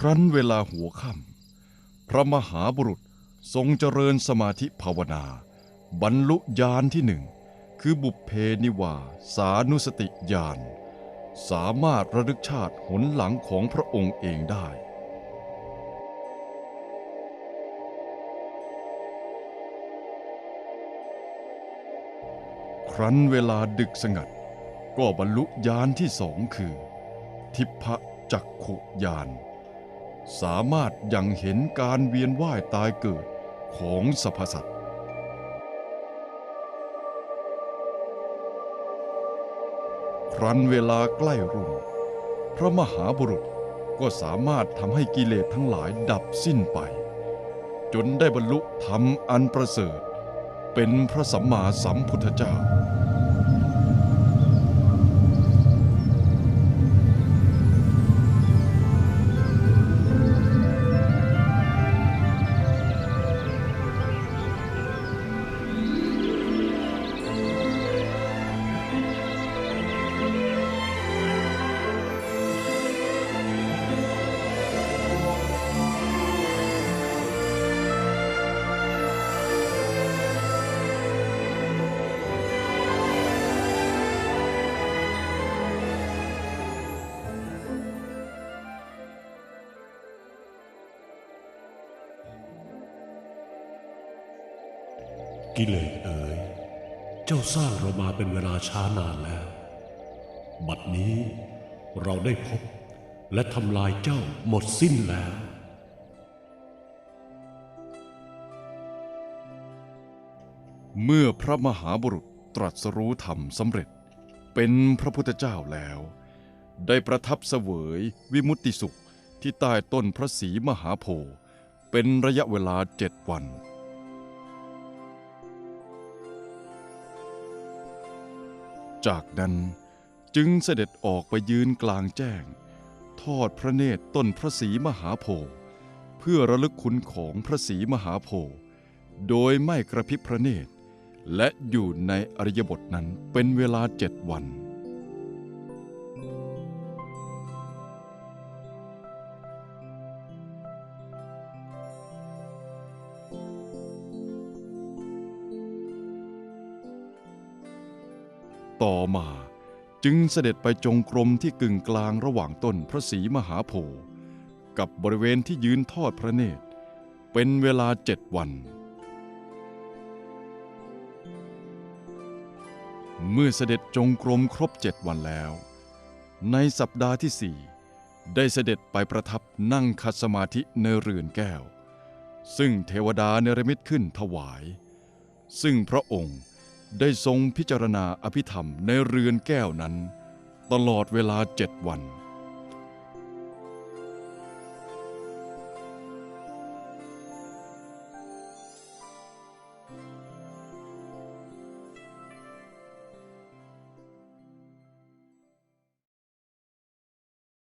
ครั้นเวลาหัวค่ำพระมหาบุรุษทรงเจริญสมาธิภาวนา บรรลุญาณที่หนึ่ง คือบุพเพนิวาสานุสติญาณสามารถระลึกชาติหนหลังของพระองค์เองได้ ครั้นเวลาดึกสงัด ก็บรรลุญาณที่สองคือ ทิพะจักขุญาณ สามารถยังเห็นการเวียนว่ายตายเกิดของสรรพสัตว์ครั้นเวลาใกล้รุ่ง พระมหาบุรุษก็สามารถทำให้กิเลสทั้งหลายดับสิ้นไป จนได้บรรลุธรรมอันประเสริฐ เป็นพระสัมมาสัมพุทธเจ้า กิเลสเอ๋ย เจ้าสร้างเรามาเป็นเวลาช้านานแล้ว บัดนี้เราได้พบและทำลายเจ้าหมดสิ้นแล้วเมื่อพระมหาบุรุษตรัสรู้ธรรมสำเร็จ เป็นพระพุทธเจ้าแล้ว ได้ประทับเสวยวิมุตติสุขที่ใต้ต้นพระศรีมหาโพธิ์เป็นระยะเวลาเจ็ดวัน จากนั้นจึงเสด็จออกไปยืนกลางแจ้ง ทอดพระเนตรต้นพระศรีมหาโพธิ์เพื่อระลึกคุณของพระศรีมหาโพธิ์โดยไม่กระพริบพระเนตร และอยู่ในอริยบทนั้นเป็นเวลาเจ็ดวัน ต่อมาจึงเสด็จไปจงกรมที่กึ่งกลางระหว่างต้นพระศรีมหาโพธิ์กับบริเวณที่ยืนทอดพระเนตร เป็นเวลาเจ็ดวัน เมื่อเสด็จจงกรมครบเจ็ดวันแล้ว ในสัปดาห์ที่สี่ได้เสด็จไปประทับนั่งคัดสมาธิในเรือนแก้ว ซึ่งเทวดาเนรมิตขึ้นถวาย ซึ่งพระองค์ ได้ทรงพิจารณาอภิธรรมในเรือนแก้วนั้น ตลอดเวลาเจ็ดวัน